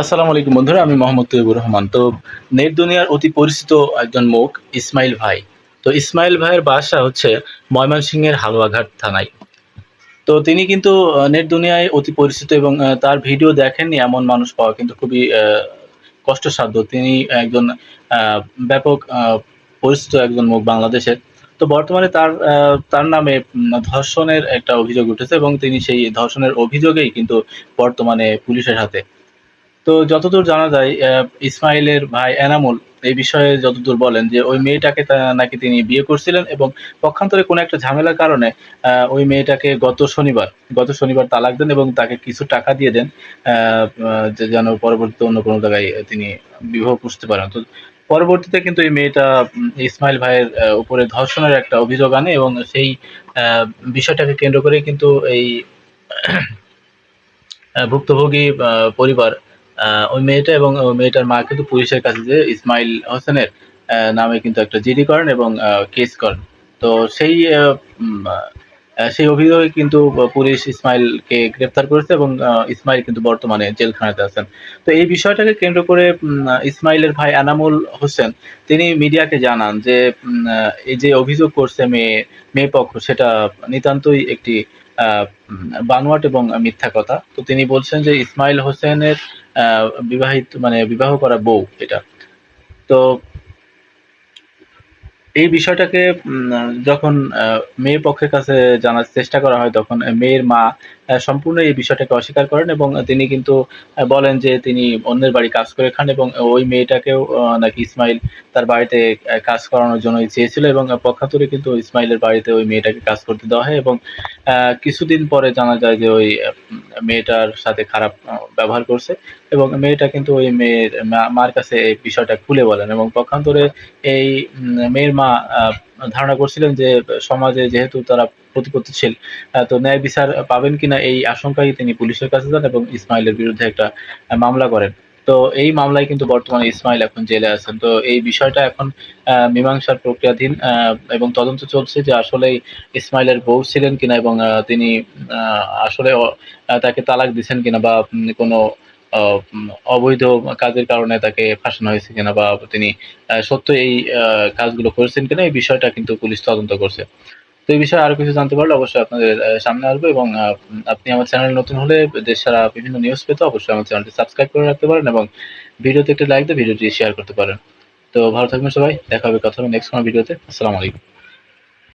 আসসালামু আলাইকুম বন্ধুরা, আমি মোহাম্মদ তৈবুর রহমান। তো নেট দুনিয়ার অতি পরিচিত একজন মুখ ইসমাইল ভাই। তো ইসমাইল ভাইয়ের বাসা হচ্ছে ময়মনসিংহের হালুয়াঘাট থানায়। তো তিনি কিন্তু নেট দুনিয়ায় অতি পরিচিত এবং তার ভিডিও দেখেননি, এমন মানুষ পাওয়া কিন্তু খুবই কষ্টসাধ্য। তিনি একজন ব্যাপক পরিচিত একজন মুখ বাংলাদেশের। তো বর্তমানে তার তার নামে ধর্ষণের একটা অভিযোগ উঠেছে এবং তিনি সেই ধর্ষণের অভিযোগেই কিন্তু বর্তমানে পুলিশের হাতে। তো যতদূর জানা যায় ইসমাইলের ভাই এনামুল এই বিষয়ে যতদূর বলেন যে ওই মেয়েটাকে নাকি তিনি বিয়ে করছিলেন এবং পক্ষান্তরে কোনো একটা ঝামেলার কারণে ওই মেয়েটাকে গত শনিবার গত শনিবার তালাক দেন এবং তাকে কিছু টাকা দিয়ে দেন যে যেন পরবর্তীতে অন্য কোনো জায়গায় তিনি বিবাহ পুষতে পারেন। তো পরবর্তীতে কিন্তু এই মেয়েটা ইসমাইল ভাইয়ের উপরে ধর্ষণের একটা অভিযোগ আনে এবং সেই বিষয়টাকে কেন্দ্র করে কিন্তু এই ভুক্তভোগী পরিবার ওই মেয়েটা এবং ওই মেয়েটার মা কিন্তু পুলিশের কাছে যে ইসমাইল হোসেনের নামে কিন্তু একটা জিডি করেন এবং কেস করেন। তো সেই সেই অভিযোগে কিন্তু পুলিশ ইসমাইলকে গ্রেফতার করেছে এবং ইসমাইল কিন্তু বর্তমানে জেলখানাতে আছেন। তো এই বিষয়টাকে কেন্দ্র করে ইসমাইলের ভাই আনামুল হোসেন, তিনি মিডিয়াকে জানান যে এই যে অভিযোগ করছে মেয়ে মেয়ে পক্ষ সেটা নিতান্তই একটি বানোয়াট এবং মিথ্যা কথা। তো তিনি বলছেন যে ইসমাইল হোসেনের বিবাহিত মানে বিবাহ করা বউ এটা। তো এই বিষয়টাকে যখন মেয়ের পক্ষের কাছে জানার চেষ্টা করা হয়, তখন মেয়ের মা সম্পূর্ণ এই বিষয়টাকে অস্বীকার করেন এবং তিনি কিন্তু বলেন যে তিনি অন্যের বাড়ি কাজ করে খান এবং ওই মেয়েটাকেও নাকি ইসমাইল তার বাড়িতে কাজ করানোর জন্য চেয়েছিল এবং পক্ষান্তরে কিন্তু ইসমাইলের বাড়িতে ওই মেয়েটাকে কাজ করতে দেওয়া হয় এবং কিছুদিন পরে জানা যায় যে ওই মেয়েটার সাথে খারাপ ব্যবহার করছে এবং মেয়েটা কিন্তু ওই মেয়ের মার কাছে এই বিষয়টা খুলে বলেন এবং পক্ষান্তরে এই মেয়ের মা ধারণা করছিলেন যে সমাজে যেহেতু তারা প্রতিপত্তিশীল তো ন্যায় বিচার পাবেন কিনা এই আশঙ্কায় তিনি পুলিশের কাছে যান এবং ইসমাইলের বিরুদ্ধে একটা মামলা করেন। তো এই মামলায় কিন্তু বর্তমানে ইসমাইল এখন জেলে আছেন। তো এই বিষয়টা এখন মীমাংসার প্রক্রিয়াধীন এবং তদন্ত চলছে যে আসলে ইসমাইলের বউ ছিলেন কিনা এবং তিনি আসলে তাকে তালাক দিচ্ছেন কিনা বা কোনো অবৈধ কাজের কারণে তাকে ফাঁসানো হয়েছে কিনা বা তিনি সত্য এই কাজগুলো করেছেন কিনা এই বিষয়টা কিন্তু পুলিশ তদন্ত করছে। তো এই বিষয়ে আরও কিছু জানতে পারলে অবশ্যই আপনাদের সামনে আসব এবং আপনি আমার চ্যানেল নতুন হলে দেশ সারা বিভিন্ন নিউজ পেতে অবশ্যই আমার চ্যানেলটি সাবস্ক্রাইব করে রাখতে পারেন এবং ভিডিওতে একটি লাইক দিয়ে ভিডিওটি শেয়ার করতে পারেন। তো ভালো থাকবেন সবাই, দেখা হবে কথা নেক্সট কোনো ভিডিওতে আসসালামু আলাইকুম।